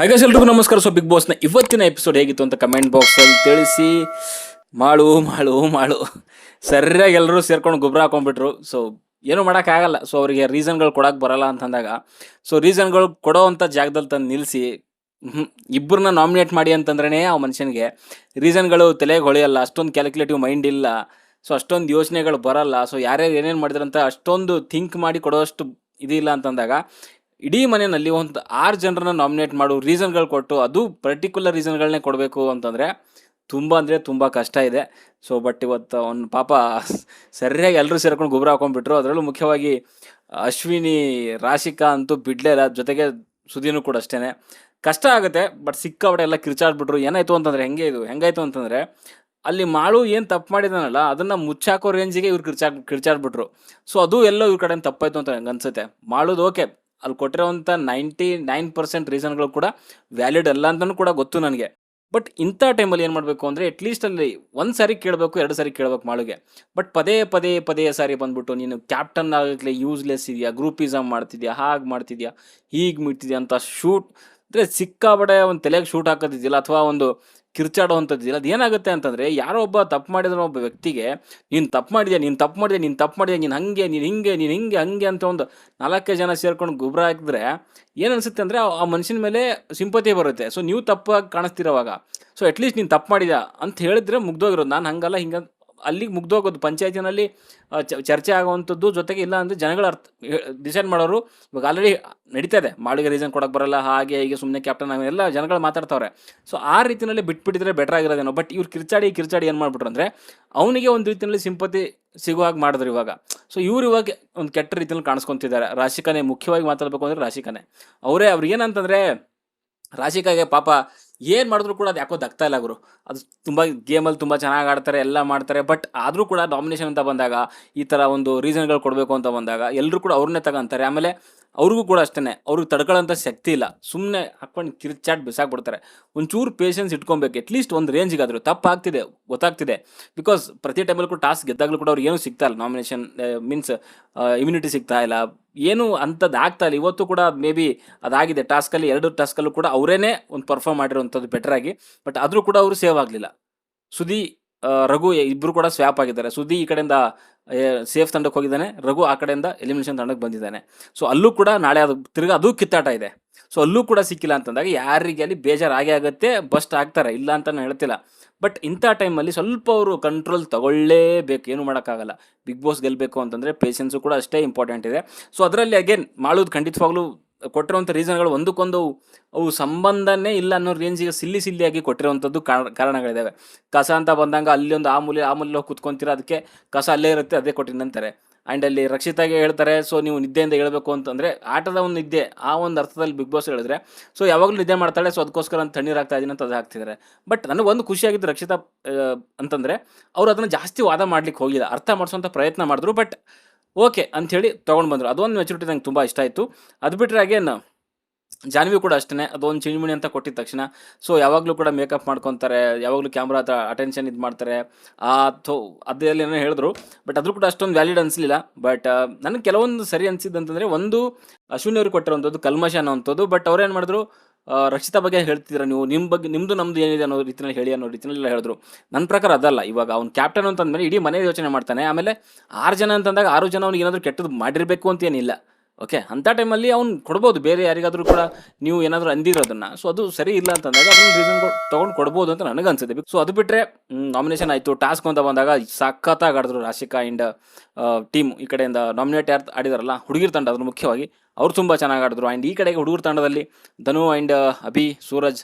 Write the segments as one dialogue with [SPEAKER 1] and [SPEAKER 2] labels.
[SPEAKER 1] ಹಾಗೆ ಎಲ್ರಿಗೂ ನಮಸ್ಕಾರ. ಸೊ ಬಿಗ್ ಬಾಸ್ನ ಇವತ್ತಿನ ಎಪಿಸೋಡ್ ಹೇಗಿತ್ತು ಅಂತ ಕಮೆಂಟ್ ಬಾಕ್ಸಲ್ಲಿ ತಿಳಿಸಿ. ಮಾಡು ಮಾಡು ಮಾಡು. ಸರಿಯಾಗಿ ಎಲ್ಲರೂ ಸೇರ್ಕೊಂಡು ಗೊಬ್ಬರ ಹಾಕೊಂಡ್ಬಿಟ್ರು. ಸೊ ಏನೂ ಮಾಡೋಕ್ಕಾಗಲ್ಲ ಸೊ ಅವರಿಗೆ ರೀಸನ್ಗಳು ಕೊಡೋಕೆ ಬರಲ್ಲ ಅಂತಂದಾಗ ಸೊ ರೀಸನ್ಗಳು ಕೊಡೋ ಅಂಥ ಜಾಗದಲ್ಲಿ ತಂದು ನಿಲ್ಲಿಸಿ ಇಬ್ಬರನ್ನ ನಾಮಿನೇಟ್ ಮಾಡಿ ಅಂತಂದ್ರೇ ಆ ಮನುಷ್ಯನಿಗೆ ರೀಸನ್ಗಳು ತಲೆಗೆ ಹೊಳೆಯಲ್ಲ, ಅಷ್ಟೊಂದು ಕ್ಯಾಲ್ಕುಲೇಟಿವ್ ಮೈಂಡ್ ಇಲ್ಲ ಸೊ ಅಷ್ಟೊಂದು ಯೋಚನೆಗಳು ಬರಲ್ಲ ಸೊ ಯಾರ್ಯಾರು ಏನೇನು ಮಾಡಿದ್ರಂತ ಅಷ್ಟೊಂದು ಥಿಂಕ್ ಮಾಡಿ ಕೊಡೋಷ್ಟು ಇದಿಲ್ಲ ಅಂತಂದಾಗ ಇಡೀ ಮನೆಯಲ್ಲಿ ಒಂದು ಆರು ಜನರನ್ನ ನಾಮಿನೇಟ್ ಮಾಡು ರೀಸನ್ಗಳು ಕೊಟ್ಟು ಅದು ಪರ್ಟಿಕ್ಯುಲರ್ ರೀಸನ್ಗಳನ್ನೇ ಕೊಡಬೇಕು ಅಂತಂದರೆ ತುಂಬ ಅಂದರೆ ತುಂಬ ಕಷ್ಟ ಇದೆ. ಸೊ ಬಟ್ ಇವತ್ತು ಒಂದು ಪಾಪ ಸರಿಯಾಗಿ ಎಲ್ಲರೂ ಸೇರ್ಕೊಂಡು ಗೊಬ್ಬರ ಹಾಕೊಂಡ್ಬಿಟ್ರು. ಅದರಲ್ಲೂ ಮುಖ್ಯವಾಗಿ ಅಶ್ವಿನಿ, ರಾಶಿಕಾ ಅಂತೂ ಬಿಡಲೇ ಇಲ್ಲ. ಜೊತೆಗೆ ಸುದೀನು ಕೂಡ ಅಷ್ಟೇ ಕಷ್ಟ ಆಗುತ್ತೆ ಬಟ್ ಸಿಕ್ಕಾಪಟ್ಟೆ ಎಲ್ಲ ಕಿರ್ಚಾಡ್ಬಿಟ್ರು. ಏನಾಯಿತು ಅಂತಂದರೆ ಹೆಂಗೆ ಇದು? ಹೆಂಗಾಯ್ತು ಅಂತಂದರೆ ಅಲ್ಲಿ ಮಾಳು ಏನು ತಪ್ಪು ಮಾಡಿದಾನಲ್ಲ, ಅದನ್ನು ಮುಚ್ಚಾಕೋ ರೇಂಜಿಗೆ ಇವ್ರು ಕಿರ್ಚಾ ಕಿರ್ಚಾಡ್ಬಿಟ್ರು. ಸೊ ಅದು ಎಲ್ಲೋ ಇವ್ರ ಕಡೆ ತಪ್ಪಾಯ್ತು ಅಂತ ನಂಗೆ ಅನ್ಸುತ್ತೆ ಮಾಡೋದು ಓಕೆ ಅಲ್ಲಿ ಕೊಟ್ಟಿರೋವಂಥ ನೈಂಟಿ ನೈನ್ ಪರ್ಸೆಂಟ್ ರೀಸನ್ಗಳು ಕೂಡ ವ್ಯಾಲಿಡ್ ಅಲ್ಲ ಅಂತಲೂ ಕೂಡ ಗೊತ್ತು ನನಗೆ. ಬಟ್ ಇಂಥ ಟೈಮಲ್ಲಿ ಏನು ಮಾಡಬೇಕು ಅಂದರೆ ಅಟ್ಲೀಸ್ಟ್ ಅಲ್ಲಿ ಒಂದು ಸಾರಿ ಕೇಳಬೇಕು, ಎರಡು ಸಾರಿ ಕೇಳಬೇಕು ಮಾಳುಗೆ. ಬಟ್ ಪದೇ ಪದೇ ಪದೇ ಸಾರಿ ಬಂದ್ಬಿಟ್ಟು ನೀನು ಕ್ಯಾಪ್ಟನ್ ಆಗಲಿ ಯೂಸ್ಲೆಸ್ ಇದೆಯಾ ಗ್ರೂಪಿಸಮ್ ಮಾಡ್ತಿದ್ಯಾ, ಹಾಗೆ ಮಾಡ್ತಿದ್ಯಾ, ಹೀಗೆ ಮಾಡ್ತಿದ್ಯಾ ಅಂತ ಶೂಟ್ ಅಂದರೆ ಸಿಕ್ಕಾಬಡೆ ಒಂದು ತಲೆಗೆ ಶೂಟ್ ಹಾಕೋದಿದ್ದಿಲ್ಲ ಅಥವಾ ಒಂದು ಕಿರ್ಚಾಡುವಂಥದ್ದಿಲ್ಲ ಅದು ಏನಾಗುತ್ತೆ ಅಂತಂದರೆ ಯಾರೋ ಒಬ್ಬ ತಪ್ಪು ಮಾಡಿದ್ರೆ ಒಬ್ಬ ವ್ಯಕ್ತಿಗೆ, ನೀನು ತಪ್ಪು ಮಾಡಿದ್ಯಾ? ನೀನು ತಪ್ಪು ಮಾಡಿದ್ಯಾ? ನೀನು ತಪ್ಪು ಮಾಡಿದೆ ನೀನು ಹಂಗೆ, ನೀನು ಹಿಂಗೆ ನೀನು ಹಿಂಗೆ, ಹಂಗೆ ಅಂತ ಒಂದು ನಾಲ್ಕೈದು ಜನ ಸೇರ್ಕೊಂಡು ಗೊಬ್ಬರ ಹಾಕಿದ್ರೆ ಏನು ಅನಿಸುತ್ತೆ ಅಂದರೆ ಆ ಮನುಷ್ಯನ ಮೇಲೆ ಸಿಂಪತಿ ಬರುತ್ತೆ. ಸೊ ನೀವು ತಪ್ಪಾಗಿ ಕಾಣಿಸ್ತಿರೋವಾಗ. ಸೊ ಅಟ್ಲೀಸ್ಟ್ ನೀನು ತಪ್ಪು ಮಾಡಿದ ಅಂತ ಹೇಳಿದ್ರೆ ಮುಗ್ದೋಗಿರೋದು. ನಾನು ಹಂಗಲ್ಲ ಹಿಂಗೆ ಅಲ್ಲಿಗೆ ಮುಗ್ದೋಗೋದು. ಪಂಚಾಯತಿನಲ್ಲಿ ಚರ್ಚೆ ಆಗುವಂಥದ್ದು ಜೊತೆಗೆ ಇಲ್ಲ ಅಂದರೆ ಜನಗಳ ಅರ್ಥ ಡಿಸೈಡ್ ಮಾಡೋರು. ಇವಾಗ ಆಲ್ರೆಡಿ ಇದೆ. ಮಾಳಿಗೆ ರೀಸನ್ ಕೊಡೋಕೆ ಬರಲ್ಲ, ಹಾಗೆ ಹೀಗೆ ಸುಮ್ಮನೆ ಕ್ಯಾಪ್ಟನ್ ಎಲ್ಲ ಜನಗಳು ಮಾತಾಡ್ತಾವ್ರೆ. ಸೊ ಆ ರೀತಿಯಲ್ಲಿ ಬಿಟ್ಬಿಟ್ಟಿದ್ರೆ ಬೆಟರ್ ಆಗಿರೋದೇನೋ. ಬಟ್ ಇವ್ರು ಕಿರ್ಚಾಡಿ ಕಿರ್ಚಾಡಿ ಏನು ಮಾಡ್ಬಿಟ್ರು ಅಂದರೆ, ಅವನಿಗೆ ಒಂದು ರೀತಿಯಲ್ಲಿ ಸಿಂಪತಿ ಸಿಗುವ ಹಾಗೆ ಮಾಡಿದ್ರು ಇವಾಗ. ಸೊ ಇವ್ರು ಇವಾಗ ಒಂದು ಕೆಟ್ಟ ರೀತಿಯಲ್ಲಿ ಕಾಣಿಸ್ಕೊತಿದ್ದಾರೆ. ರಾಶಿಕನೇ, ಮುಖ್ಯವಾಗಿ ಮಾತಾಡಬೇಕು ಅಂದರೆ ರಾಶಿಕನೇ. ಅವರೇ ಅವ್ರು ಏನಂತಂದರೆ, ರಾಶಿಕಾಗೆ ಪಾಪ ಏನು ಮಾಡಿದ್ರು ಕೂಡ ಅದು ಯಾಕೋ ದಕ್ತಾ ಇಲ್ಲ ಗುರು. ಅದು ತುಂಬ ಗೇಮಲ್ಲಿ ತುಂಬ ಚೆನ್ನಾಗಿ ಆಡ್ತಾರೆ, ಎಲ್ಲ ಮಾಡ್ತಾರೆ ಬಟ್ ಆದರೂ ಕೂಡ ಡಾಮಿನೇಷನ್ ಅಂತ ಬಂದಾಗ, ಈ ಥರ ಒಂದು ರೀಸನ್ಗಳು ಕೊಡಬೇಕು ಅಂತ ಬಂದಾಗ ಎಲ್ಲರೂ ಕೂಡ ಅವ್ರನ್ನೇ ತಗೊಂತಾರೆ. ಆಮೇಲೆ ಅವ್ರಿಗೂ ಕೂಡ ಅಷ್ಟೇ ಅವ್ರಿಗೆ ತಡ್ಕೊಳ್ಳೋಂಥ ಶಕ್ತಿ ಇಲ್ಲ. ಸುಮ್ಮನೆ ಹಾಕ್ಕೊಂಡು ಕಿರ್ಚಾಟ್ ಬಿಸಾಕ್ಬಿಡ್ತಾರೆ. ಒಂಚೂರು ಪೇಷನ್ಸ್ ಇಟ್ಕೊಬೇಕು. ಅಟ್ಲೀಸ್ಟ್ ಒಂದು ರೇಂಜಿಗಾದ್ರು ತಪ್ಪಾಗ್ತಿದೆ. ಗೊತ್ತಾಗ್ತಿದೆ. ಬಿಕಾಸ್ ಪ್ರತಿ ಟೈಮಲ್ಲೂ ಕೂಡ ಟಾಸ್ಕ್ ಗೆದ್ದಾಗಲೂ ಕೂಡ ಅವ್ರು ಏನೂ ಸಿಗ್ತಾ ಇಲ್ಲ. ನಾಮಿನೇಷನ್ ಮೀನ್ಸ್ ಇಮ್ಯುನಿಟಿ ಸಿಗ್ತಾ ಇಲ್ಲ. ಏನು ಅಂಥದ್ದು ಆಗ್ತಾ ಇಲ್ಲ. ಇವತ್ತು ಕೂಡ ಮೇ ಬಿ ಅದಾಗಿದೆ. ಟಾಸ್ಕಲ್ಲಿ ಎರಡು ಟಾಸ್ಕಲ್ಲೂ ಕೂಡ ಅವರೇನೇ ಒಂದು ಪರ್ಫಾರ್ಮ್ ಮಾಡಿರೋವಂಥದ್ದು ಬೆಟರ್ ಬಟ್ ಆದರೂ ಕೂಡ ಅವರು ಸೇವ್ ಆಗಲಿಲ್ಲ. ಸುದಿ ರಘು ಇಬ್ಬರು ಕೂಡ ಸ್ವ್ಯಾಪ್ ಆಗಿದ್ದಾರೆ. ಸುದ್ದಿ ಈ ಕಡೆಯಿಂದ ಸೇಫ್ ತಂಡಕ್ಕೆ ಹೋಗಿದ್ದಾನೆ. ರಘು ಆ ಕಡೆಯಿಂದ ಎಲಿಮಿನೇಷನ್ ತಂಡಕ್ಕೆ ಬಂದಿದ್ದಾನೆ. ಸೊ ಅಲ್ಲೂ ಕೂಡ ನಾಳೆ ಅದು ತಿರ್ಗಿ ಅದು ಕಿತ್ತಾಟ ಇದೆ. ಸೊ ಅಲ್ಲೂ ಕೂಡ ಸಿಕ್ಕಿಲ್ಲ ಅಂತಂದಾಗ ಯಾರಿಗೆ ಅಲ್ಲಿ ಬೇಜಾರಾಗೇ ಆಗೇ ಆಗುತ್ತೆ ಬಸ್ಟ್ ಆಗ್ತಾರೆ. ಇಲ್ಲ ಅಂತ ನಾನು ಹೇಳ್ತಿಲ್ಲ. ಬಟ್ ಇಂಥ ಟೈಮಲ್ಲಿ ಸ್ವಲ್ಪ ಅವರು ಕಂಟ್ರೋಲ್ ತಗೊಳ್ಳೇಬೇಕು. ಏನು ಮಾಡೋಕ್ಕಾಗಲ್ಲ. ಬಿಗ್ ಬಾಸ್ ಗೆಲ್ಲಬೇಕು ಅಂತಂದರೆ ಪೇಷನ್ಸು ಕೂಡ ಅಷ್ಟೇ ಇಂಪಾರ್ಟೆಂಟ್ ಇದೆ. ಸೊ ಅದರಲ್ಲಿ ಅಗೇನ್ ಮಾಡೋದು ಖಂಡಿತವಾಗ್ಲೂ ಕೊಟ್ಟಿರುವಂಥ ರೀಸನ್ಗಳು ಒಂದಕ್ಕೊಂದು ಅವು ಸಂಬಂಧನೇ ಇಲ್ಲ ಅನ್ನೋ ರೇಂಜಿಗೆ ಸಿಲ್ಲಿ ಸಿಲ್ಲಿಯಾಗಿ ಕೊಟ್ಟಿರುವಂಥದ್ದು ಕಾರಣ ಕಾರಣಗಳಿದ್ದಾವೆ ಕಸ ಅಂತ ಬಂದಾಗ ಅಲ್ಲಿ ಒಂದು ಆ ಮೂಲೆ ಆ ಮೂಲೆ ಹೋಗಿ ಕುತ್ಕೊಂತೀರ, ಅದಕ್ಕೆ ಕಸ ಅಲ್ಲೇ ಇರುತ್ತೆ, ಅದೇ ಕೊಟ್ಟಿನಂತಾರೆ ಆ್ಯಂಡ್ ಅಲ್ಲಿ ರಕ್ಷಿತಾಗೆ ಹೇಳ್ತಾರೆ ಸೊ ನೀವು ನಿದ್ದೆಯಿಂದ ಹೇಳಬೇಕು ಅಂತಂದರೆ, ಆಟದ ಒಂದು ನಿದ್ದೆ, ಆ ಒಂದು ಅರ್ಥದಲ್ಲಿ ಬಿಗ್ ಬಾಸ್ ಹೇಳಿದ್ರೆ ಸೊ ಯಾವಾಗಲೂ ನಿದ್ದೆ ಮಾಡ್ತಾಳೆ ಸೊ ಅದಕ್ಕೋಸ್ಕರ ಅಂತ ತಣ್ಣೀರು ಆಗ್ತಾ ಇದ್ದೀನಿ ಅಂತ ಅದು ಹಾಕ್ತಿದ್ದಾರೆ. ಬಟ್ ನನಗೆ ಒಂದು ಖುಷಿಯಾಗಿದ್ದು ರಕ್ಷಿತಾ ಅಂತಂದರೆ, ಅವರು ಅದನ್ನು ಜಾಸ್ತಿ ವಾದ ಮಾಡ್ಲಿಕ್ಕೆ ಹೋಗಿಲ್ಲ. ಅರ್ಥ ಮಾಡಿಸೋಂಥ ಪ್ರಯತ್ನ ಮಾಡಿದ್ರು ಬಟ್ ಓಕೆ ಅಂಥೇಳಿ ತೊಗೊಂಡು ಬಂದರು. ಅದೊಂದು ಮೆಚುರಿಟಿ ನಂಗೆ ತುಂಬ ಇಷ್ಟ ಆಯಿತು. ಅದು ಬಿಟ್ಟರೆ ಅಗೇನ್ ಜಾನ್ವಿ ಕೂಡ ಅಷ್ಟೇ ಅದೊಂದು ಚಿಣಿಮಿಣಿ ಅಂತ ಕೊಟ್ಟಿದ ತಕ್ಷಣ. ಸೊ ಯಾವಾಗಲೂ ಕೂಡ ಮೇಕಪ್ ಮಾಡ್ಕೊತಾರೆ. ಯಾವಾಗಲೂ ಕ್ಯಾಮ್ರಾ ಹತ್ರ ಅಟೆನ್ಷನ್ ಇದು ಮಾಡ್ತಾರೆ. ಆ ಥೋ ಅದೇಲಿ ಏನೋ ಹೇಳಿದ್ರು. ಬಟ್ ಅದ್ರೂ ಕೂಡ ಅಷ್ಟೊಂದು ವ್ಯಾಲಿಡ್ ಅನಿಸಲಿಲ್ಲ. ಬಟ್ ನನಗೆ ಕೆಲವೊಂದು ಸರಿ ಅನಿಸಿದ್ದು ಅಂತಂದರೆ, ಒಂದು ಅಶ್ವಿನಿ ಅವರು ಕೊಟ್ಟಿರೋಂಥದ್ದು ಕಲ್ಮಶ ಅನ್ನೋವಂಥದ್ದು. ಬಟ್ ಅವ್ರೇನು ಮಾಡಿದ್ರು? ರಕ್ಷಿತಾ ಬಗ್ಗೆ ಹೇಳ್ತಿದ್ರ ನೀವು? ನಿಮ್ಮ ಬಗ್ಗೆ ನಿಮ್ಮದು ನಮ್ಮದು ಏನಿದೆ ಅನ್ನೋ ರೀತಿಯಲ್ಲಿ ಹೇಳಿ ಅನ್ನೋ ರೀತಿಯಲ್ಲಿ ಹೇಳಿದ್ರು. ನನ್ನ ಪ್ರಕಾರ ಅದಲ್ಲ. ಇವಾಗ ಅವ್ನು ಕ್ಯಾಪ್ಟನ್ ಅಂತಂದ್ಮೇಲೆ ಇಡೀ ಮನೆ ಯೋಚನೆ ಮಾಡ್ತಾನೆ. ಆಮೇಲೆ ಆರು ಜನ ಅಂತಂದಾಗ ಆರು ಜನ ಅವ್ನಿಗೆ ಏನಾದರೂ ಕೆಟ್ಟದ್ದು ಮಾಡಿರಬೇಕು ಅಂತ ಏನಿಲ್ಲ. ಓಕೆ ಅಂಥ ಟೈಮಲ್ಲಿ ಅವ್ನು ಕೊಡ್ಬೋದು, ಬೇರೆ ಯಾರಿಗಾದರೂ ಕೂಡ ನೀವು ಏನಾದರೂ ಅಂದಿರೋದನ್ನ ಸೊ ಅದು ಸರಿ ಇಲ್ಲ ಅಂತಂದಾಗ ಅದನ್ನು ರೀಸನ್ ತೊಗೊಂಡು ಕೊಡ್ಬೋದು ಅಂತ ನನಗೆ ಅನ್ಸುತ್ತೆ. ಸೊ ಅದು ಬಿಟ್ಟರೆ ನಾಮಿನೇಷನ್ ಆಯಿತು ಟಾಸ್ಕ್ ಅಂತ ಬಂದಾಗ ಸಖತ್ತಾಗಿ ಆಡಿದ್ರು ರಾಶಿಕಾ ಆ್ಯಂಡ್ ಟೀಮ್ ಈ ಕಡೆಯಿಂದ ನಾಮಿನೇಟ್ ಯಾರು ಆಡಿದಾರಲ್ಲ, ಹುಡುಗಿರ್ ತಂಡ ಅದ್ರ ಮುಖ್ಯವಾಗಿ. ಅವ್ರು ತುಂಬ ಚೆನ್ನಾಗಿ ಆಡಿದ್ರು. ಆ್ಯಂಡ್ ಈ ಕಡೆಗೆ ಹುಡುಗರ ತಂಡದಲ್ಲಿ ಧನು ಆ್ಯಂಡ್ ಅಭಿ, ಸೂರಜ್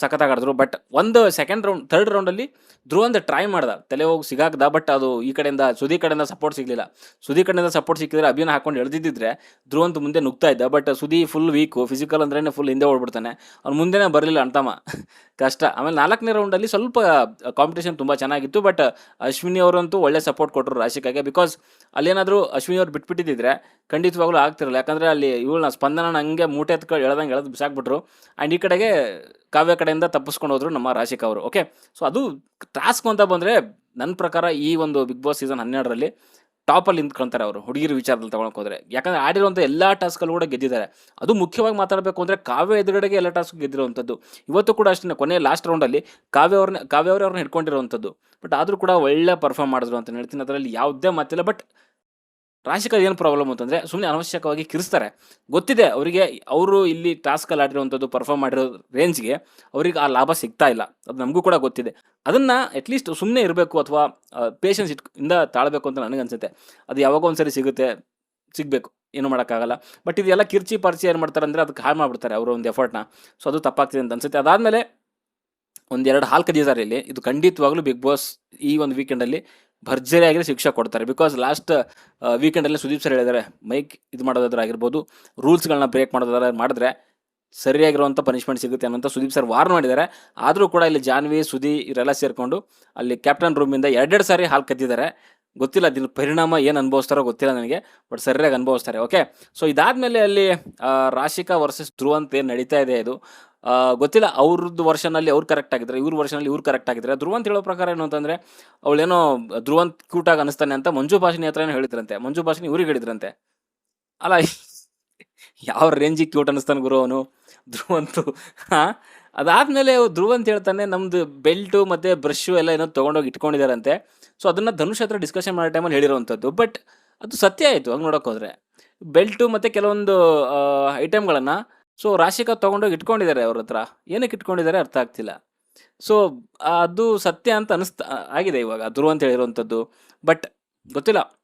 [SPEAKER 1] ಸಖತ್ತಾಗಿ ಆಡಿದ್ರು. ಬಟ್ ಒಂದು ಸೆಕೆಂಡ್ ರೌಂಡ್ ಥರ್ಡ್ ರೌಂಡಲ್ಲಿ ಧ್ರುವಂತ ಟ್ರೈ ಮಾಡ್ದ. ತಲೆ ಹೋಗಿ ಸಿಗಾಕ್ದ ಬಟ್ ಅದು ಈ ಕಡೆಯಿಂದ ಸುದಿ ಕಡೆಯಿಂದ ಸಪೋರ್ಟ್ ಸಿಗಲಿಲ್ಲ. ಸುದಿ ಕಡೆಯಿಂದ ಸಪೋರ್ಟ್ ಸಿಕ್ಕಿದ್ರೆ ಅಭಿನ ಹಾಕೊಂಡು ಎಳ್ದಿದ್ದಿದ್ರೆ ಧ್ರುವಂತ ಮುಂದೆ ನುಗ್ತಾ ಇದ್ದ. ಬಟ್ ಸುದಿ ಫುಲ್ ವೀಕು ಫಿಸಿಕಲ್ ಅಂದ್ರೇ ಫುಲ್ ಹಿಂದೆ ಓಡ್ಬಿಡ್ತಾನೆ. ಅವ್ನು ಮುಂದೆನೇ ಬರಲಿಲ್ಲ ಅಂತಮ್ಮ. ಕಷ್ಟ. ಆಮೇಲೆ ನಾಲ್ಕನೇ ರೌಂಡಲ್ಲಿ ಸ್ವಲ್ಪ ಕಾಂಪಿಟೇಷನ್ ತುಂಬ ಚೆನ್ನಾಗಿತ್ತು. ಬಟ್ ಅಶ್ವಿನಿ ಅವರಂತೂ ಒಳ್ಳೆ ಸಪೋರ್ಟ್ ಕೊಟ್ಟರು ರಾಶಿಕಾಗೆ. ಬಿಕಾಸ್ ಅಲ್ಲೇನಾದರೂ ಅಶ್ವಿನಿ ಅವ್ರು ಬಿಟ್ಬಿಟ್ಟಿದ್ದಿದ್ರೆ ಖಂಡಿತವಾಗ್ಲೂ ಆಗ್ತಿರಲ್ಲ. ಯಾಕಂದರೆ ಅಲ್ಲಿ ಇವಳನ್ನ ಸ್ಪಂದನ ಹಂಗೆ ಮೂಟೆ ಎತ್ಕೊಂಡು ಎಳ್ದಂಗೆ ಎಳೆದು ಬಿಸಾಕ್ಬಿಟ್ರು. ಆ್ಯಂಡ್ ಈ ಕಡೆಗೆ ಕಡೆಯಿಂದ ತಪ್ಪಿಸ್ಕೊಂಡು ಹೋದ್ರು ನಮ್ಮ ರಾಶಿಕ ಅವರು ಓಕೆ ಸೊ ಅದು ಟಾಸ್ಕ್ ಅಂತ ಬಂದರೆ ನನ್ನ ಪ್ರಕಾರ ಈ ಒಂದು ಬಿಗ್ ಬಾಸ್ ಸೀಸನ್ ಹನ್ನೆರಡರಲ್ಲಿ ಟಾಪಲ್ಲಿ ನಿಂತ್ಕೊಳ್ತಾರೆ ಅವರು, ಹುಡುಗಿರ ವಿಚಾರದಲ್ಲಿ ತಗೊಳಕ್ ಹೋದ್ರೆ. ಯಾಕಂದ್ರೆ ಆಡಿರುವಂಥ ಎಲ್ಲ ಟಾಸ್ಕಲ್ಲೂ ಕೂಡ ಗೆದ್ದಿದ್ದಾರೆ. ಅದು ಮುಖ್ಯವಾಗಿ ಮಾತಾಡಬೇಕು ಅಂದರೆ ಕಾವ್ಯ ಎದುರುಗಡೆಗೆ ಎಲ್ಲ ಟಾಸ್ಕ್ ಗೆದ್ದಿರುವಂಥದ್ದು. ಇವತ್ತು ಕೂಡ ಅಷ್ಟೇ ಕೊನೆ ಲಾಸ್ಟ್ ರೌಂಡಲ್ಲಿ ಕಾವ್ಯ ಅವ್ರನ್ನ ಕಾವ್ಯ ಹಿಡ್ಕೊಂಡಿರುವಂಥದ್ದು. ಬಟ್ ಆದರೂ ಕೂಡ ಒಳ್ಳೆ ಪರ್ಫಾರ್ಮ್ ಮಾಡಿದ್ರು ಅಂತ ಹೇಳ್ತೀನಿ. ಅದರಲ್ಲಿ ಯಾವುದೇ ಮಾತಿಲ್ಲ ಬಟ್ ರಾಶಿಕಾ ಏನು ಪ್ರಾಬ್ಲಮ್ ಅಂತಂದರೆ ಸುಮ್ಮನೆ ಅನವಶ್ಯಕವಾಗಿ ಕಿರಿಸ್ತಾರೆ. ಗೊತ್ತಿದೆ, ಅವರಿಗೆ ಅವರು ಇಲ್ಲಿ ಟಾಸ್ಕಲ್ಲಿ ಆಡಿರುವಂಥದ್ದು ಪರ್ಫಾರ್ಮ್ ಮಾಡಿರೋ ರೇಂಜ್ಗೆ ಅವ್ರಿಗೆ ಆ ಲಾಭ ಸಿಗ್ತಾ ಇಲ್ಲ. ಅದು ನಮಗೂ ಕೂಡ ಗೊತ್ತಿದೆ. ಅದನ್ನು ಅಟ್ಲೀಸ್ಟ್ ಸುಮ್ಮನೆ ಇರಬೇಕು ಅಥವಾ ಪೇಷನ್ಸ್ ಇಟ್ ಇಂದ ತಾಳಬೇಕು ಅಂತ ನನಗನ್ಸುತ್ತೆ ಅದು ಯಾವಾಗೋ ಒಂದ್ಸರಿ ಸಿಗುತ್ತೆ, ಸಿಗಬೇಕು. ಏನು ಮಾಡೋಕ್ಕಾಗಲ್ಲ. ಬಟ್ ಇದೆಲ್ಲ ಕಿರ್ಚಿ ಪರ್ಚಿ ಏನು ಮಾಡ್ತಾರೆ ಅಂದರೆ ಅದಕ್ಕೆ ಹಾಳು ಮಾಡಿಬಿಡ್ತಾರೆ ಅವರು ಒಂದು ಎಫರ್ಟ್ನ ಸೊ ಅದು ತಪ್ಪಾಗ್ತಿದೆ ಅಂತ ಅನ್ಸುತ್ತೆ. ಅದಾದಮೇಲೆ ಒಂದೆರಡು ಹಾಲು ಕದಿದ್ದಾರೆ ಇಲ್ಲಿ ಇದು ಖಂಡಿತವಾಗ್ಲೂ ಬಿಗ್ ಬಾಸ್ ಈ ಒಂದು ವೀಕೆಂಡಲ್ಲಿ ಭರ್ಜರಿಯಾಗಿ ಶಿಕ್ಷೆ ಕೊಡ್ತಾರೆ. ಬಿಕಾಸ್ ಲಾಸ್ಟ್ ವೀಕೆಂಡಲ್ಲಿ ಸುದೀಪ್ ಸರ್ ಹೇಳಿದ್ದಾರೆ ಮೈಕ್ ಇದು ಮಾಡೋದಾದ್ರೆ ಆಗಿರ್ಬೋದು ರೂಲ್ಸ್ಗಳನ್ನ ಬ್ರೇಕ್ ಮಾಡೋದಾದ್ರೆ ಮಾಡಿದ್ರೆ ಸರಿಯಾಗಿರುವಂಥ ಪನಿಷ್ಮೆಂಟ್ ಸಿಗುತ್ತೆ ಅನ್ನೋಂಥ ಸುದೀಪ್ ಸರ್ ವಾರ್ ಮಾಡಿದ್ದಾರೆ. ಆದರೂ ಕೂಡ ಇಲ್ಲಿ ಜಾನ್ವಿ ಸುದಿ ಇವರೆಲ್ಲ ಸೇರಿಕೊಂಡು ಅಲ್ಲಿ ಕ್ಯಾಪ್ಟನ್ ರೂಮಿಂದ ಎರಡೆರಡು ಸಾರಿ ಹಾಲು ಕದ್ದಿದ್ದಾರೆ. ಗೊತ್ತಿಲ್ಲ ಅದನ್ನ ಪರಿಣಾಮ ಏನು ಅನುಭವಿಸ್ತಾರೋ ಗೊತ್ತಿಲ್ಲ ನನಗೆ ಬಟ್ ಸರಿಯಾಗಿ ಅನುಭವಿಸ್ತಾರೆ ಓಕೆ ಸೊ ಇದಾದಮೇಲೆ ಅಲ್ಲಿ ರಾಶಿಕಾ ವರ್ಸಸ್ ಧ್ರುವ ಅಂತ ಏನು ನಡೀತಾ ಇದೆ ಇದು ಗೊತ್ತಿಲ್ಲ ಅವ್ರದ್ದು ವರ್ಷನಲ್ಲಿ ಅವ್ರು ಕರೆಕ್ಟ್ ಆಗಿದ್ದಾರೆ, ಇವ್ರ ವರ್ಷನಲ್ಲಿ ಇವ್ರು ಕರೆಕ್ಟ್ ಆಗಿದ್ದಾರೆ. ಧ್ರುವ ಅಂತ ಹೇಳೋ ಪ್ರಕಾರ ಏನು ಅಂತಂದರೆ, ಅವಳೇನೋ ಧ್ರುವಂತ್ ಕ್ಯೂಟಾಗಿ ಅನಿಸ್ತಾನೆ ಅಂತ ಮಂಜು ಭಾಷಿನಿ ಹತ್ರ ಏನೋ ಹೇಳಿದ್ರಂತೆ, ಮಂಜು ಭಾಷಿನಿ ಇವ್ರಿಗೆ ಹೇಳಿದ್ರಂತೆ. ಅಲ್ಲ ಯಾವ ರೇಂಜಿಗೆ ಕ್ಯೂಟ್ ಅನ್ನಿಸ್ತಾನೆ ಗುರು ಅವನು? ಧ್ರುವಂತು ಹಾಂ? ಅದಾದಮೇಲೆ ಧ್ರುವ ಅಂತ ಹೇಳ್ತಾನೆ ನಮ್ಮದು ಬೆಲ್ಟು ಮತ್ತು ಬ್ರಷು ಎಲ್ಲ ಏನೋ ತೊಗೊಂಡೋಗಿ ಇಟ್ಕೊಂಡಿದ್ದಾರಂತೆ ಸೊ ಅದನ್ನು ಧನುಷ್ ಹತ್ರ ಡಿಸ್ಕಷನ್ ಮಾಡೋ ಟೈಮಲ್ಲಿ ಹೇಳಿರುವಂಥದ್ದು. ಬಟ್ ಅದು ಸತ್ಯ ಆಯಿತು, ಹಂಗೆ ನೋಡೋಕೆ ಹೋದರೆ ಬೆಲ್ಟು ಮತ್ತು ಕೆಲವೊಂದು ಐಟಮ್ಗಳನ್ನು ಸೊ ರಾಶಿಕಾ ತೊಗೊಂಡೋಗಿ ಇಟ್ಕೊಂಡಿದ್ದಾರೆ ಅವ್ರ ಹತ್ರ. ಏನಕ್ಕೆ ಇಟ್ಕೊಂಡಿದ್ದಾರೆ ಅರ್ಥ ಆಗ್ತಿಲ್ಲ. ಸೊ ಅದು ಸತ್ಯ ಅಂತ ಅನಿಸ್ತಾ, ಆಗಿದೆ ಇವಾಗ, ಧ್ರುವ ಅಂತ ಹೇಳಿರುವಂಥದ್ದು. ಬಟ್ ಗೊತ್ತಿಲ್ಲ.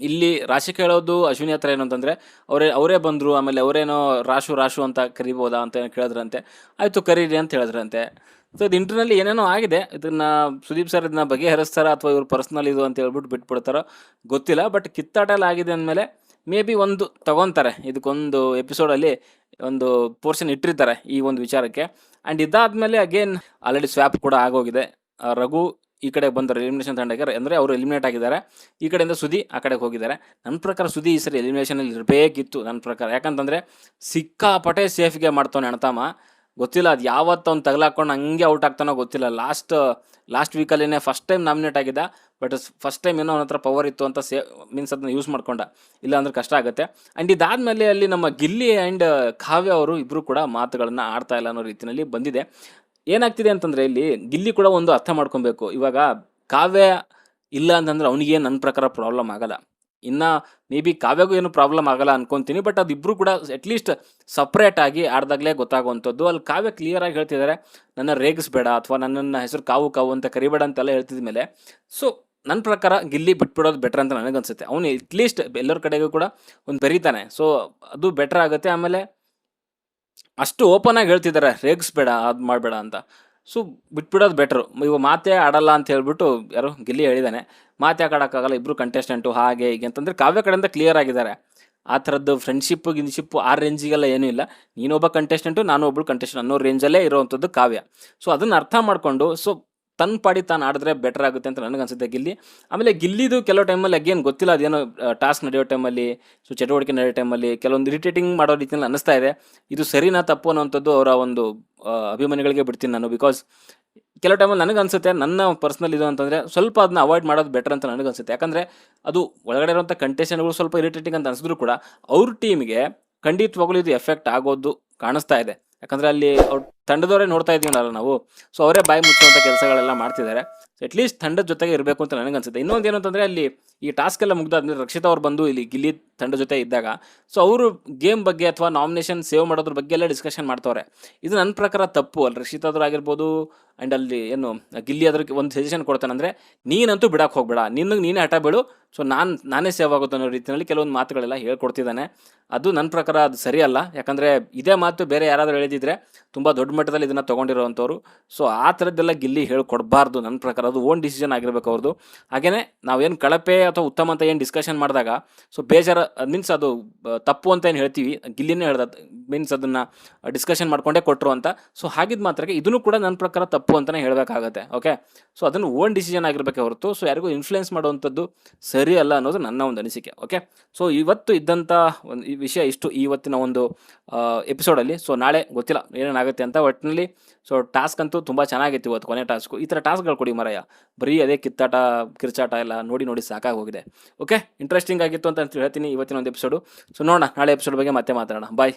[SPEAKER 1] ಇಲ್ಲಿ ರಾಶಿ ಕೇಳೋದು ಅಶ್ವಿನಿ ಹತ್ರ ಏನು ಅಂತಂದರೆ, ಅವರೇ ಅವರೇ ಬಂದರು, ಆಮೇಲೆ ಅವರೇನೋ ರಾಶು ರಾಶು ಅಂತ ಕರಿಬೋದಾ ಅಂತ ಏನೋ ಕೇಳಿದ್ರಂತೆ. ಆಯಿತು, ಕರೀರಿ ಅಂತ ಹೇಳಿದ್ರಂತೆ. ಸೊ ಇದು ಇಂಟರ್ನಲ್ಲಿ ಏನೇನೋ ಆಗಿದೆ. ಇದನ್ನು ಸುದೀಪ್ ಸರ್ ಇದನ್ನ ಬಗೆಹರಿಸ್ತಾರ ಅಥವಾ ಇವ್ರು ಪರ್ಸ್ನಲ್ ಇದು ಅಂತ ಹೇಳ್ಬಿಟ್ಟು ಬಿಟ್ಬಿಡ್ತಾರೋ ಗೊತ್ತಿಲ್ಲ. ಬಟ್ ಕಿತ್ತಾಟ ಎಲ್ಲ ಆಗಿದೆ ಅಂದಮೇಲೆ ಮೇ ಬಿ ಒಂದು ತಗೊತಾರೆ. ಇದಕ್ಕೊಂದು ಎಪಿಸೋಡಲ್ಲಿ ಒಂದು ಪೋರ್ಷನ್ ಇಟ್ಟಿರ್ತಾರೆ ಈ ಒಂದು ವಿಚಾರಕ್ಕೆ. ಆ್ಯಂಡ್ ಇದಾದಮೇಲೆ ಅಗೇನ್ ಆಲ್ರೆಡಿ ಸ್ವ್ಯಾಪ್ ಕೂಡ ಆಗೋಗಿದೆ. ರಘು ಈ ಕಡೆ ಬಂದರು ಎಲಿಮಿನೇಷನ್ ತಂಡಕ್ಕೆ. ಅಂದರೆ ಅವರು ಎಲಿಮಿನೇಟ್ ಆಗಿದ್ದಾರೆ. ಈ ಕಡೆಯಿಂದ ಸುದಿ ಆ ಕಡೆಗೆ ಹೋಗಿದ್ದಾರೆ. ನನ್ನ ಪ್ರಕಾರ ಸುದಿ ಈ ಸರಿ ಎಲಿಮಿನೇಷನಲ್ಲಿ ಇರಬೇಕಿತ್ತು ನನ್ನ ಪ್ರಕಾರ. ಯಾಕಂತಂದರೆ ಸಿಕ್ಕಾಪಟೆ ಸೇಫ್ಗೆ ಮಾಡ್ತಾನೆ ಅಣ್ತಮ್ಮ ಗೊತ್ತಿಲ್ಲ, ಅದು ಯಾವತ್ತು ಅವ್ನು ತಗಲಾಕೊಂಡು ಹಂಗೆ ಔಟ್ ಆಗ್ತಾನೋ ಗೊತ್ತಿಲ್ಲ. ಲಾಸ್ಟ್ ಲಾಸ್ಟ್ ವೀಕಲ್ಲೇ ಫಸ್ಟ್ ಟೈಮ್ ನಾಮಿನೇಟ್ ಆಗಿದ್ದ. ಬಟ್ ಫಸ್ಟ್ ಟೈಮ್ ಏನೋ ಅವನ ಪವರ್ ಇತ್ತು ಅಂತ ಸೇ ಮೀನ್ಸ್ ಅದನ್ನ ಯೂಸ್ ಮಾಡ್ಕೊಂಡ. ಇಲ್ಲ ಅಂದ್ರೆ ಕಷ್ಟ ಆಗುತ್ತೆ. ಆ್ಯಂಡ್ ಇದಾದಮೇಲೆ ಅಲ್ಲಿ ನಮ್ಮ ಗಿಲ್ಲಿ ಆ್ಯಂಡ್ ಕಾವ್ಯ ಅವರು ಇಬ್ಬರು ಕೂಡ ಮಾತುಗಳನ್ನು ಆಡ್ತಾ ಇಲ್ಲ ಅನ್ನೋ ರೀತಿಯಲ್ಲಿ ಬಂದಿದೆ. ಏನಾಗ್ತಿದೆ ಅಂತಂದರೆ ಇಲ್ಲಿ ಗಿಲ್ಲಿ ಕೂಡ ಒಂದು ಅರ್ಥ ಮಾಡ್ಕೊಬೇಕು. ಇವಾಗ ಕಾವ್ಯ ಇಲ್ಲ ಅಂತಂದ್ರೆ ಅವನಿಗೆ ನನ್ನ ಪ್ರಕಾರ ಪ್ರಾಬ್ಲಮ್ ಆಗಲ್ಲ. ಇನ್ನು ಮೇ ಬಿ ಕಾವ್ಯಗೂ ಏನು ಪ್ರಾಬ್ಲಮ್ ಆಗಲ್ಲ ಅನ್ಕೊಂತೀನಿ ಬಟ್ ಅದಿಬ್ಬರು ಕೂಡ ಅಟ್ಲೀಸ್ಟ್ ಸಪ್ರೇಟ್ ಆಗಿ ಆಡ್ದಾಗಲೇ ಗೊತ್ತಾಗುವಂಥದ್ದು. ಅಲ್ಲಿ ಕಾವ್ಯ ಕ್ಲಿಯರ್ ಆಗಿ ಹೇಳ್ತಿದ್ದಾರೆ ನನ್ನ ರೇಗಿಸ್ಬೇಡ ಅಥವಾ ನನ್ನನ್ನ ಹೆಸರು ಕಾವು ಕಾವು ಅಂತ ಕರಿಬೇಡ ಅಂತೆಲ್ಲ ಹೇಳ್ತಿದ ಮೇಲೆ ಸೊ ನನ್ನ ಪ್ರಕಾರ ಗಿಲ್ಲಿ ಬಿಟ್ಬಿಡೋದು ಬೆಟ್ರ್ ಅಂತ ನನಗನ್ಸುತ್ತೆ. ಅವನು ಅಟ್ಲೀಸ್ಟ್ ಎಲ್ಲರ ಕಡೆಗೂ ಕೂಡ ಒಂದು ಬೆರೀತಾನೆ. ಸೊ ಅದು ಬೆಟ್ರ್ ಆಗುತ್ತೆ, ಆಮೇಲೆ ಅಷ್ಟು ಓಪನ್ ಆಗಿ ಹೇಳ್ತಿದ್ದಾರೆ ರೇಗಿಸ್ಬೇಡ ಅದು ಮಾಡಬೇಡ ಅಂತ. ಸೊ ಬಿಟ್ಬಿಡೋದು ಬೆಟ್ರು ಇವಾಗ ಮಾತೇ ಆಡಲ್ಲ ಅಂತ ಹೇಳ್ಬಿಟ್ಟು ಯಾರು ಗಿಲ್ಲಿ ಹೇಳಿದ್ದಾನೆ ಮಾತೇ ಆಡೋಕ್ಕಾಗಲ್ಲ ಇಬ್ಬರು ಕಂಟೆಸ್ಟೆಂಟು ಹಾಗೆ ಹೀಗೆ ಅಂತಂದರೆ ಕಾವ್ಯ ಕಡೆಯಿಂದ ಕ್ಲಿಯರ್ ಆಗಿದ್ದಾರೆ. ಆ ಥರದ್ದು ಫ್ರೆಂಡ್ಶಿಪ್ ಗಿನ್ಶಿಪ್ಪು ಆ ರೇಂಜಿಗೆಲ್ಲ ಏನೂ ಇಲ್ಲ. ನೀನೊಬ್ಬ ಕಂಟೆಸ್ಟೆಂಟು ನಾನು ಒಬ್ಬಳು ಕಂಟೆಸ್ಟೆಂಟ್ ಅನ್ನೋ ರೇಂಜಲ್ಲೇ ಇರೋವಂಥದ್ದು ಕಾವ್ಯ. ಸೊ ಅದನ್ನು ಅರ್ಥ ಮಾಡಿಕೊಂಡು ಸೊ ತನ್ನ ಪಾಡಿ ತಾನು ಆಡಿದ್ರೆ ಬೆಟರ್ ಆಗುತ್ತೆ ಅಂತ ನನಗನ್ಸುತ್ತೆ ಗಿಲ್ಲಿ. ಆಮೇಲೆ ಗಿಲ್ಲಿದು ಕೆಲವು ಟೈಮಲ್ಲಿ ಅಗೇನ್ ಗೊತ್ತಿಲ್ಲ ಅದೇನೋ ಟಾಸ್ಕ್ ನಡೆಯೋ ಟೈಮಲ್ಲಿ ಸೊ ಚಟುವಟಿಕೆ ನಡೆಯೋ ಟೈಮಲ್ಲಿ ಕೆಲವೊಂದು ಇರಿಟೇಟಿಂಗ್ ಮಾಡೋ ರೀತಿಯಲ್ಲಿ ಅನಿಸ್ತಾ ಇದೆ. ಇದು ಸರಿನಾ ತಪ್ಪು ಅನ್ನೋವಂಥದ್ದು ಅವರ ಒಂದು ಅಭಿಮಾನಿಗಳಿಗೆ ಬಿಡ್ತೀನಿ ನಾನು ಬಿಕಾಸ್ ಕೆಲವು ಟೈಮಲ್ಲಿ ನನಗೆ ಅನಿಸುತ್ತೆ ನನ್ನ ಪರ್ಸ್ನಲ್ ಇದು ಅಂತಂದರೆ ಸ್ವಲ್ಪ ಅದನ್ನ ಅವಾಯ್ಡ್ ಮಾಡೋದು ಬೆಟರ್ ಅಂತ ನನಗೆ ಅನಿಸುತ್ತೆ. ಯಾಕಂದರೆ ಅದು ಒಳಗಡೆ ಇರುವಂಥ ಕಂಟೆಸ್ಟೆಂಟ್ಗಳು ಸ್ವಲ್ಪ ಇರಿಟೇಟಿಂಗ್ ಅಂತ ಅನಿಸಿದ್ರು ಕೂಡ ಅವ್ರ ಟೀಮ್ಗೆ ಖಂಡಿತವಾಗ್ಲೂ ಇದು ಎಫೆಕ್ಟ್ ಆಗೋದು ಕಾಣಿಸ್ತಾ ಇದೆ. ಯಾಕಂದರೆ ಅಲ್ಲಿ ಅವ್ರ ತಂಡದವರೇ ನೋಡ್ತಾ ಇದ್ದೀವಲ್ಲ ನಾವು? ಸೊ ಅವರೇ ಬಾಯಿ ಮುಚ್ಚುವಂಥ ಕೆಲಸಗಳೆಲ್ಲ ಮಾಡ್ತಿದ್ದಾರೆ. ಸೊ ಅಟ್ಲೀಸ್ಟ್ ತಂಡದ ಜೊತೆಗೆ ಇರಬೇಕು ಅಂತ ನನಗೆ ಅನ್ಸುತ್ತೆ ಇನ್ನೊಂದು ಏನು ಅಂತಂದರೆ ಅಲ್ಲಿ ಈ ಟಾಸ್ಕ್ ಎಲ್ಲ ಮುಗ್ದಾದ್ಮೇಲೆ ರಕ್ಷಿತಾ ಅವ್ರು ಬಂದು ಇಲ್ಲಿ ಗಿಲ್ಲಿ ತಂಡ ಜೊತೆ ಇದ್ದಾಗ ಸೊ ಅವರು ಗೇಮ್ ಬಗ್ಗೆ ಅಥವಾ ನಾಮಿನೇಷನ್ ಸೇವ್ ಮಾಡೋದ್ರ ಬಗ್ಗೆ ಎಲ್ಲ ಡಿಸ್ಕಷನ್ ಮಾಡ್ತವ್ರೆ. ಇದು ನನ್ನ ಪ್ರಕಾರ ತಪ್ಪು. ಅಲ್ಲಿ ರಕ್ಷಿತಾದ್ರು ಆಗಿರ್ಬೋದು ಆ್ಯಂಡ್ ಅಲ್ಲಿ ಏನು, ಗಿಲ್ಲಿ ಅದ್ರಿಗೆ ಒಂದು ಸಜೆಷನ್ ಕೊಡ್ತಾನೆ ಅಂದರೆ, ನೀನಂತೂ ಬಿಡಕ್ಕೆ ಹೋಗ್ಬೇಡ. ನಿನ್ನಗೆ ನೀನೇ ಹಠ ಬೀಳು. ಸೊ ನಾನು, ನಾನೇ ಸೇವ್ ಆಗುತ್ತೆ ಅನ್ನೋ ರೀತಿಯಲ್ಲಿ ಕೆಲವೊಂದು ಮಾತುಗಳೆಲ್ಲ ಹೇಳ್ಕೊಡ್ತಿದ್ದಾನೆ. ಅದು ನನ್ನ ಪ್ರಕಾರ ಅದು ಸರಿಯಲ್ಲ. ಯಾಕಂದರೆ ಇದೇ ಮಾತು ಬೇರೆ ಯಾರಾದರೂ ಹೇಳಿದಿದ್ರೆ ತುಂಬ ದೊಡ್ಡ ಮಟ್ಟದಲ್ಲಿ ಇದನ್ನು ತೊಗೊಂಡಿರೋವಂಥವ್ರು. ಸೊ ಆ ಥರದ್ದೆಲ್ಲ ಗಿಲ್ಲಿ ಹೇಳ್ಕೊಡ್ಬಾರ್ದು. ನನ್ನ ಪ್ರಕಾರ ಅದು ಓನ್ ಡಿಸಿಷನ್ ಆಗಿರ್ಬೇಕು ಅವ್ರದ್ದು ಹಾಗೆಯೇ ನಾವೇನು ಕಳಪೆ ಅಥವಾ ಉತ್ತಮ ಅಂತ ಏನು ಡಿಸ್ಕಷನ್ ಮಾಡಿದಾಗ ಸೊ ಬೇಜಾರ ಮೀನ್ಸ್ ಅದು ತಪ್ಪು ಅಂತ ಏನು ಹೇಳ್ತೀವಿ, ಗಿಲ್ಲಿನೇ ಹೇಳ್ದ ಮೀನ್ಸ್ ಅದನ್ನು ಡಿಸ್ಕಷನ್ ಮಾಡಿಕೊಂಡೇ ಕೊಟ್ಟರು ಅಂತ. ಸೊ ಹಾಗಿದ್ದು ಮಾತ್ರಕ್ಕೆ ಇದನ್ನು ಕೂಡ ನನ್ನ ಪ್ರಕಾರ ತಪ್ಪು ಅಂತಲೇ ಹೇಳಬೇಕಾಗತ್ತೆ ಓಕೆ ಸೊ ಅದನ್ನು ಓನ್ ಡಿಸಿಷನ್ ಆಗಿರಬೇಕೆ ಹೊರತು ಸೊ ಯಾರಿಗೂ ಇನ್ಫ್ಲುಯೆನ್ಸ್ ಮಾಡುವಂಥದ್ದು ಸರಿ ಅಲ್ಲ ಅನ್ನೋದು ನನ್ನ ಒಂದು ಅನಿಸಿಕೆ ಓಕೆ ಸೊ ಇವತ್ತು ಇದ್ದಂಥ ಒಂದು ವಿಷಯ ಇಷ್ಟು ಇವತ್ತಿನ ಒಂದು ಎಪಿಸೋಡಲ್ಲಿ ಸೊ ನಾಳೆ ಗೊತ್ತಿಲ್ಲ ಏನೇನಾಗುತ್ತೆ ಅಂತ ಒಟ್ಟಿನಲ್ಲಿ ಸೊ ಟಾಸ್ಕ್ ಅಂತೂ ತುಂಬ ಚೆನ್ನಾಗಿತ್ತು ಇವತ್ತು ಕೊನೆ ಟಾಸ್ಕು. ಈ ಥರ ಟಾಸ್ಕ್ಗಳು ಕೊಡಿ ಮರಯ್ಯ. ಬರೀ ಅದೇ ಕಿತ್ತಾಟ, ಕಿರ್ಚಾಟ ಎಲ್ಲ ನೋಡಿ ನೋಡಿ ಸಾಕಾಗಿ ಹೋಗಿದೆ. ಓಕೆ ಇಂಟ್ರೆಸ್ಟಿಂಗ್ ಆಗಿತ್ತು ಅಂತ ಹೇಳ್ತೀನಿ ಇವತ್ತಿನ ಒಂದು ಎಪಿಸೋಡು ಸೊ ನೋಡೋಣ, ನಾಳೆ ಎಪಿಸೋಡ್ ಬಗ್ಗೆ ಮತ್ತೆ ಮಾತಾಡೋಣ. ಬಾಯ್